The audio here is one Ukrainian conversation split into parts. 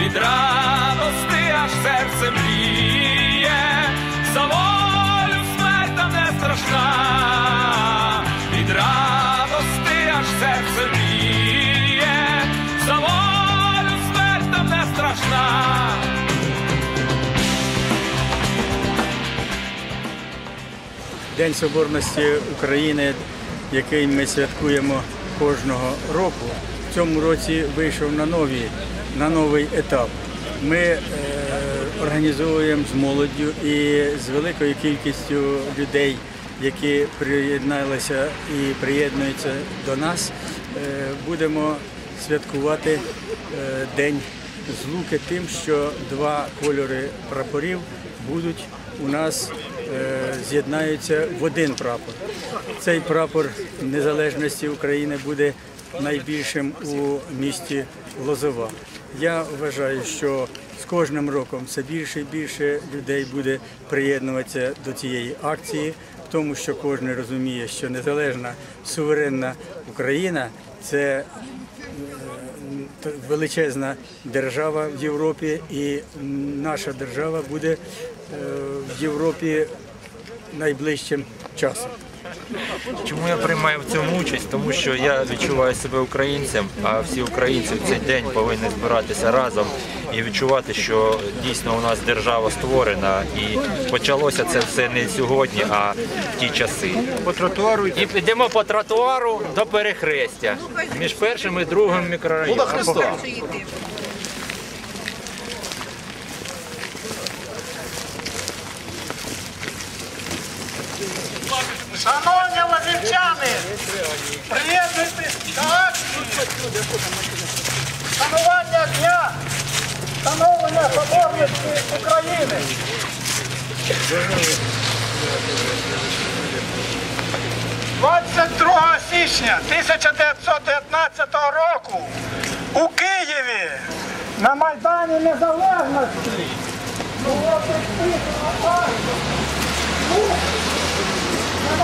від радости аж серце мріє, за волю смерть нам не страшна, від радости аж серце мріє, за волю смерть нам не страшна. День Соборності України, який ми святкуємо кожного року, цьому році вийшов на, нові, на новий етап. Ми е, організовуємо з молоддю і з великою кількістю людей, які приєдналися і приєднуються до нас, е, будемо святкувати е, День злуки тим, що два кольори прапорів будуть у нас е, з'єднаються в один прапор. Цей прапор незалежності України буде найбільшим у місті Лозова. Я вважаю, що з кожним роком все більше і більше людей буде приєднуватися до цієї акції, тому що кожен розуміє, що незалежна суверенна Україна це величезна держава в Європі, і наша держава буде е, в Європі найближчим часом. Чому я приймаю в цьому участь? Тому що я відчуваю себе українцем, а всі українці в цей день повинні збиратися разом і відчувати, що дійсно у нас держава створена, і почалося це все не сьогодні, а в ті часи. По тротуару і підемо по тротуару до перехрестя між першим і другим мікрорайоном. Шановні лазівчани, приєднуйтесь до акції шанування дня встановлення соборності України. «22 січня 1919 року у Києві на Майдані Незалежності було підписано акцію на Майдані біля Софійського собору. Було час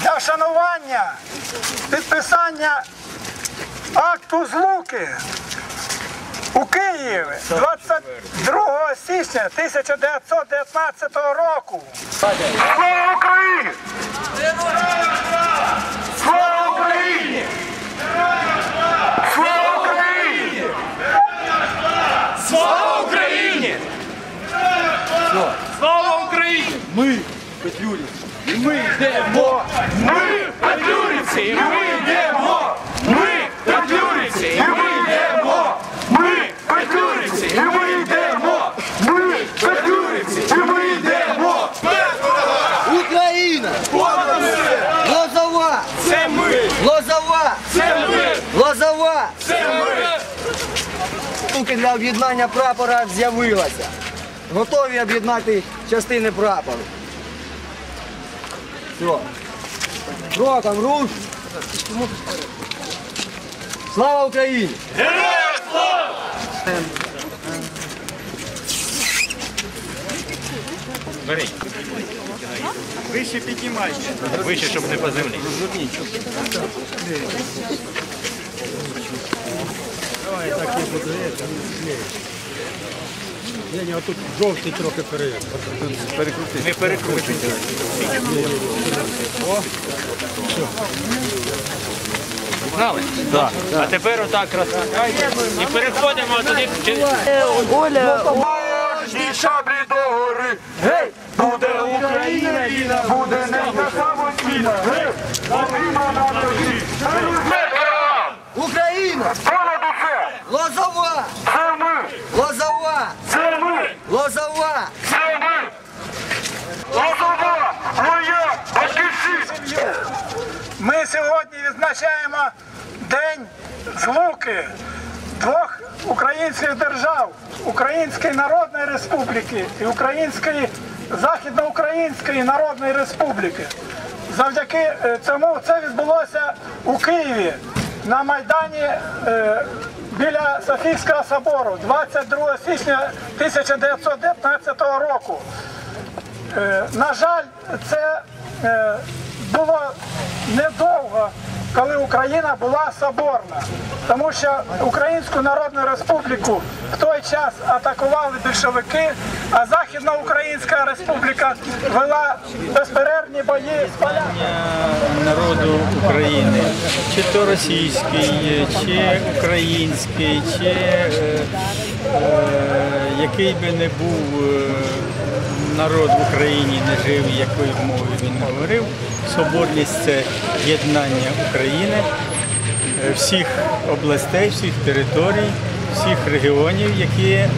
для вшанування підписання акту злуки у Києві 22 січня 1919 року. Слава Україні! Слава Україні! Слава Україні! Слава Україні! Слава Україні! Ми Петлюрівці, і ми йдемо! Ми Петлюрівці, і ми йдемо! Ми Петлюрівці, і ми йдемо! Ми Петлюрівці, і ми йдемо! Ми Петлюрівці, і ми йдемо! Україна! Лозова! Це ми! Лозова! Це ми! Лозова! Це ми! Для об'єднання прапора з'явилася. Готові об'єднати частини прапору. Все. Кроком руш. Слава Україні! Бери. Вище піднімайте. Вище, щоб не по землі. Я тут жовтий трохи перейде. Не перекручуйте. Знали? Так. А тепер отак розкачайте і переходимо туди. Ні шаблі до гори! Гей! Буде Україна війна! Буде не та самостійна! Гей! Україна на тобі! Україна! Понад усе! Лозова! Це ми! Лозова! Це ми! Лозова! Це ми! Лозова! Моя батьківщина! Ми сьогодні відзначаємо День злуки двох українських держав Української Народної Республіки і Української Західноукраїнської Народної Республіки. Завдяки е, цьому це відбулося у Києві на Майдані е, біля Софійського собору 22 січня 1919 року. Е, На жаль, це е, було недовго коли Україна була соборна. Тому що Українську Народну Республіку в той час атакували більшовики, а Західна Українська Республіка вела безперервні бої з поляками. народу України, чи то російський, чи український, чи е, е, який би не був е, народ в Україні, не жив, якою мовою він говорив. Соборність це єднання України е, всіх областей, всіх територій, всіх регіонів, які е,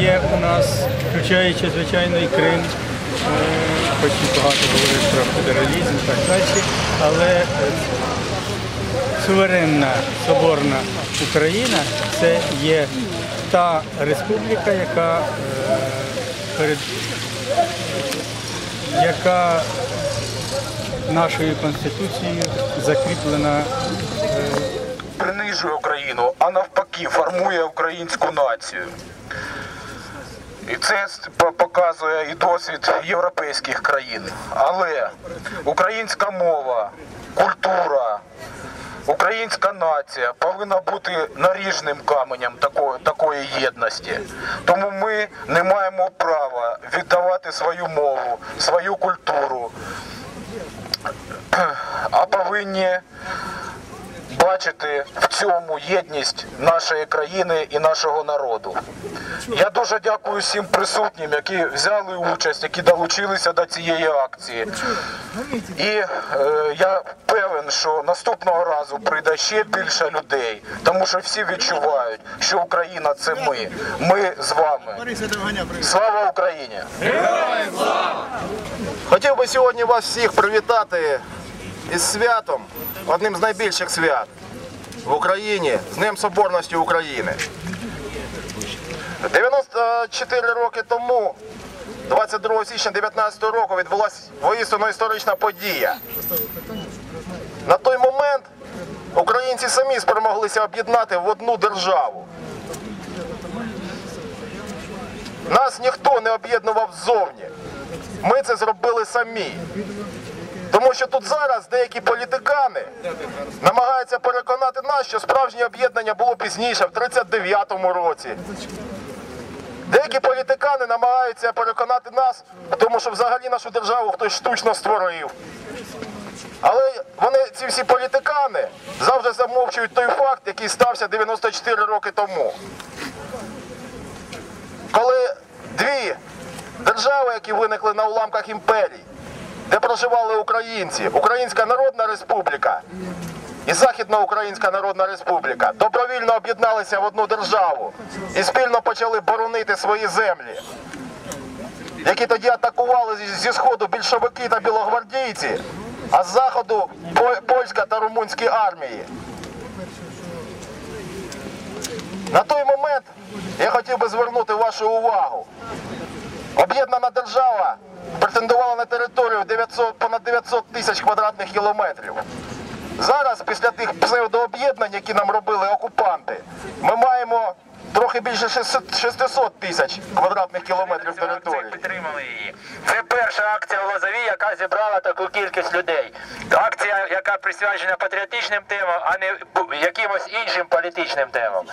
є у нас, включаючи, звичайно, і Крим. Е, Хоч і багато говорить про федералізм і так далі, але суверенна соборна Україна це є та республіка, яка перед яка нашою конституцією закріплена принижує Україну, а навпаки формує українську націю. І це показує і досвід європейських країн. Але українська мова, культура, українська нація повинна бути наріжним каменем такої, такої єдності. Тому ми не маємо права віддавати свою мову, свою культуру, а повинні бачити в цьому єдність нашої країни і нашого народу. Я дуже дякую всім присутнім, які взяли участь, які долучилися до цієї акції. І е, я певен, що наступного разу прийде ще більше людей, тому що всі відчувають, що Україна це ми. Ми з вами. Слава Україні! Хотів би сьогодні вас всіх привітати із святом, одним з найбільших свят в Україні, з Днем Соборності України. 94 роки тому, 22 січня 19 року, відбулася воістину історична подія. На той момент українці самі спромоглися об'єднати в одну державу. Нас ніхто не об'єднував ззовні. Ми це зробили самі. Тому що тут зараз деякі політикани намагаються переконати нас, що справжнє об'єднання було пізніше, в 39-му році. Деякі політикани намагаються переконати нас, тому що взагалі нашу державу хтось штучно створив. Але вони, ці всі політикани, завжди замовчують той факт, який стався 94 роки тому. Коли дві держави, які виникли на уламках імперій, де проживали українці, Українська Народна Республіка і Західна Українська Народна Республіка, добровільно об'єдналися в одну державу і спільно почали боронити свої землі, які тоді атакували зі- сходу більшовики та білогвардійці, а з заходу по- польська та румунські армії. На той момент я хотів би звернути вашу увагу. Об'єднана держава претендувала на територію 900, понад 900 тисяч квадратних кілометрів. Зараз, після тих псевдооб'єднань, які нам робили окупанти, ми маємо трохи більше 600 600 тисяч квадратних кілометрів території. Це перша акція в Лозові, яка зібрала таку кількість людей. Акція, яка присвячена патріотичним темам, а не якимось іншим політичним темам.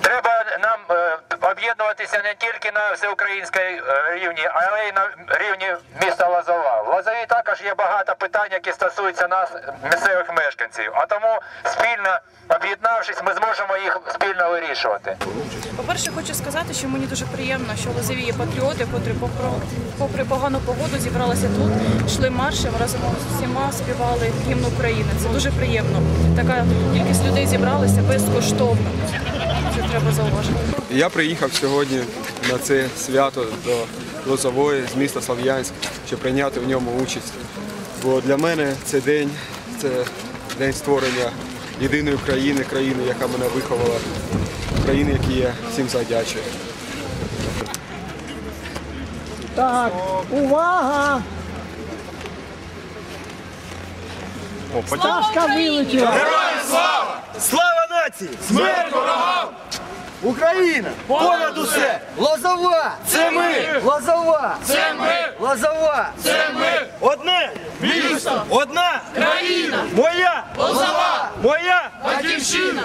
Треба нам е, об'єднуватися не тільки на всеукраїнській е, рівні, але й на рівні міста Лозова. В Лозові також є багато питань, які стосуються нас, місцевих мешканців. А тому спільно об'єднавшись, ми зможемо їх спільно вирішувати. По-перше, хочу сказати, що мені дуже приємно, що в Лозові є патріоти, котрі попри погану погоду зібралися тут, йшли маршем, разом з усіма співали гімн України. Це дуже приємно. Така кількість людей зібралася безкоштовно. Це треба зауважити. Я приїхав сьогодні на це свято до Лозової з міста Слов'янськ, щоб прийняти в ньому участь. Бо для мене цей день це день створення єдиної країни, країни, яка мене виховала, країни, які я всім завдячую. Так, увага! Пташка вилетіла. Слава нації! Смерть ворогам! Україна! Понад усе! Лозова! Це ми! Лозова! Це ми! Лозова! Це ми! Одне! Місто! Одна! Країна! Моя! Лозова! Моя! Батьківщина!